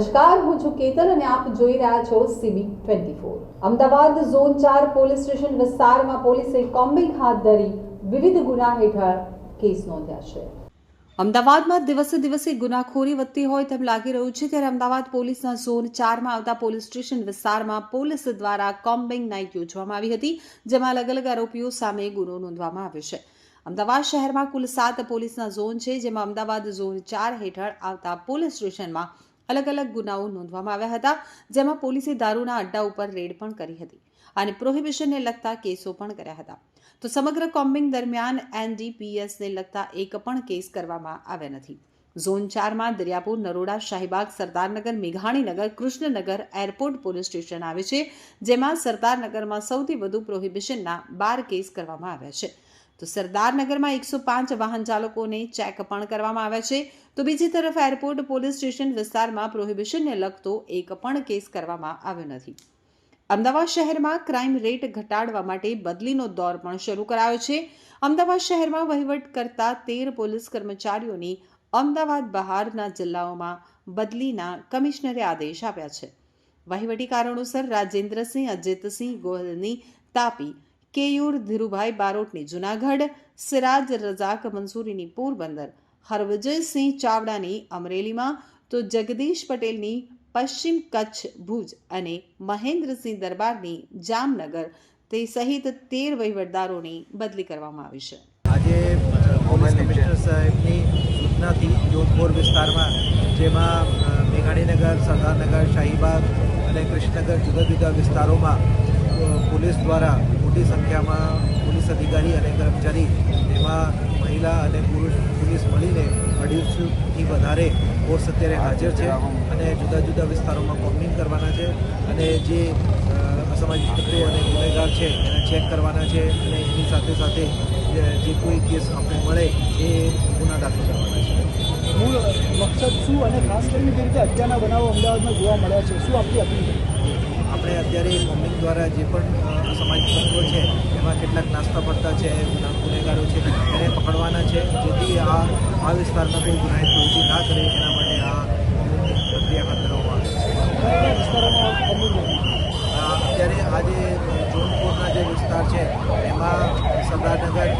નમસ્કાર, હું છું કેતન અને આપ જોઈ રહ્યા છો CB twenty four Ahmedabad zone ચાર પોલીસ સ્ટેશન વિસ્તારમાં પોલીસે કોમ્બિંગ હાથ ધરી વિવિધ ગુના હેઠળ કેસ નોંધ્યા છે. અમદાવાદમાં દિવસે દિવસે ગુનાખોરી વધતી હોય તેમ લાગી રહ્યું છે ત્યારે અમદાવાદ પોલીસના ઝોન ચારમાં આવતા પોલીસ સ્ટેશન વિસ્તારમાં પોલીસ દ્વારા કોમ્બિંગ નાઇટ યોજવામાં આવી હતી, જેમાં અલગ અલગ આરોપીઓ સામે ગુનો નોંધવામાં આવ્યો છે. અમદાવાદ શહેરમાં કુલ સાત પોલીસના ઝોન છે, જેમાં અમદાવાદ ઝોન ચાર હેઠળ આવતા પોલીસ સ્ટેશનમાં અલગ અલગ ગુનાઓ નોંધવામાં આવ્યા હતા, જેમાં પોલીસે દારૂના અડ્ડા ઉપર રેડ પણ કરી હતી અને પ્રોહિબિશનને લગતા કેસો પણ કર્યા હતા. તો સમગ્ર કોમ્બિંગ દરમિયાન એનડીપીએસને લગતા એક પણ કેસ કરવામાં આવ્યા નથી. ઝોન ચારમાં Dariyapur, Naroda, Shahibag, Sardarnagar, Meghaninagar, Krishnanagar airport police station આવે છે, જેમાં સરદારનગરમાં સૌથી વધુ પ્રોહિબિશનના બાર કેસ કરવામાં આવ્યા છે. તો સરદારનગરમાં એકસો પાંચ વાહન ચાલકોને ચેક પણ કરવામાં આવ્યા છે. તો બીજી તરફ એરપોર્ટ પોલીસ સ્ટેશન વિસ્તારમાં પ્રોહિબિશનને લગતો એક પણ કેસ કરવામાં આવ્યો નથી. અમદાવાદ શહેરમાં ક્રાઇમ રેટ ઘટાડવા માટે બદલીનો દોર પણ શરૂ કરાયો છે. અમદાવાદ શહેરમાં વહીવટ કરતા તેર પોલીસ કર્મચારીઓની અમદાવાદ બહારના જિલ્લાઓમાં બદલીના કમિશનરે આદેશ આપ્યા છે. વહીવટી કારણોસર રાજેન્દ્રસિંહ, અજીતસિંહ ગોહિલની તાપી કેયુર, ધીરુભાઈ બારોટની જુનાગઢ, સિરાજ રઝાક મંસૂરીની પોરબંદર હરવિજયસિંહ ચાવડાની અમરેલીમાં, તો જગદીશ પટેલની પશ્ચિમ કચ્છ ભુજ અને મહેન્દ્રસિંહ દરબારની જામનગર, તે સહિત તેર વહીવટદારોની બદલી કરવામાં આવી છે. આજે પોલીસ કમિશનર સાહેબની સૂચનાથી જોધપુર વિસ્તારમાં, જેમાં મેઘાણીનગર, સરદારનગર, શાહીબાગ અને કૃષ્ણનગર જુદા જુદા વિસ્તારોમાં પોલીસ દ્વારા મોટી સંખ્યામાં પોલીસ અધિકારી અને કર્મચારી એમાં મહિલા અને પુરુષ પોલીસ મળીને અઢીસોથી વધારે ફોર્સ અત્યારે હાજર છે અને જુદા જુદા વિસ્તારોમાં કોમ્બિંગ કરવાના છે અને જે અસામાજિક તત્વો અને ગુનેગાર છે એને ચેક કરવાના છે અને એની સાથે સાથે, જે કોઈ કેસ આપણે મળે એ ગુના દાખલ કરવાના છે. મૂળ મકસદ શું અને ખાસ કરીને જે રીતે હત્યાના બનાવો અમદાવાદમાં જોવા મળ્યા છે, શું આપણી અપીલ અત્યારે મમ્મી દ્વારા જે પણ સમાજ તત્વો છે એમાં કેટલાક નાસ્તા પડતા છે ગુનેગારો છે એને પકડવાના છે જેથી આ આ વિસ્તારમાં કોઈ ગુનાહિત પ્રવૃત્તિ ના કરે એના માટે આ પ્રક્રિયા હાથ ધરવામાં આવે છે. અત્યારે આજે જોનપુરના જે વિસ્તાર છે એમાં સરદારનગર